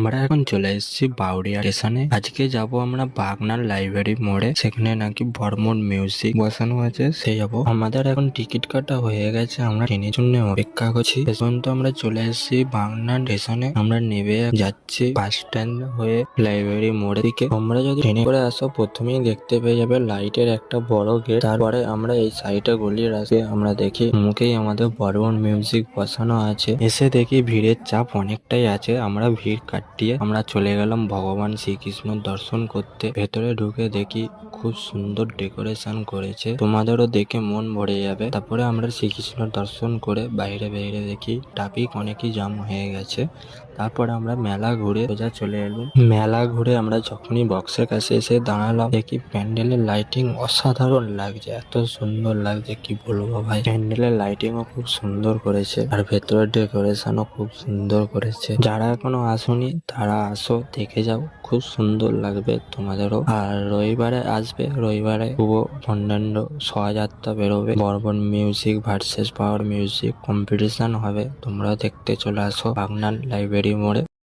আমরা এখন চলে এসেছি বাউরিয়া স্টেশনে। আজকে যাব আমরা বাগনার লাইব্রেরি মোড়ে। সেখানে নাকি বর্মন মিউজিক বসানো আছে সে যাব। আমাদের এখন টিকিট কাটা হয়ে গেছে, আমরা ট্রেনের জন্য অপেক্ষা করছি। পর্যন্ত আমরা চলে এসেছি বাগনান স্টেশনে। আমরা নেমে যাচ্ছি বাস স্ট্যান্ড হয়ে লাইব্রেরি মোড়ের দিকে। তোমরা যদি ট্রেনে করে আসো, প্রথমেই দেখতে পেয়ে যাবে লাইটের একটা বড় গেট। তারপরে আমরা এই সাইডে গলির আসে আমরা দেখি মুখেই আমাদের বর্মন মিউজিক বসানো আছে। এসে দেখি ভিড়ের চাপ অনেকটাই আছে, আমরা ভিড় কাটিয়ে আমরা চলে গেলাম ভগবান শ্রীকৃষ্ণ দর্শন করতে। ভেতরে ঢুকে দেখি খুব সুন্দর ডেকোরেশন করেছে। তোমাদেরও দেখে মন ভরে যাবে। তারপরে আমরা শ্রীকৃষ্ণ দর্শন করে বাইরে বাইরে দেখি ট্রাফিক অনেকই জাম হয়ে গেছে। তারপরে আমরা মেলা ঘুরে সোজা চলে এলাম। মেলা ঘুরে আমরা যখনই বক্সের কাছে এসে দাঁড়ালাম, দেখি প্যান্ডেলের লাইটিং অসাধারণ লাগছে। এত সুন্দর লাগছে, কি বলব ভাই? প্যান্ডেলের লাইটিংও খুব সুন্দর করেছে। আর ভেতরের ডেকোরেশনও খুব সুন্দর করেছে। যারা এখনও আসোনি তারা আসো, দেখে যাও। খুব সুন্দর লাগবে তোমাদেরও। আর রবিবারে আসবে, রবিবারে শুভ ভণ্ডান্ড শোভাযাত্রা বেরোবে। বর্বন music versus power music competition হবে। তোমরা দেখতে চলে আসো বাগনান লাইব্রেরি মোড়ে।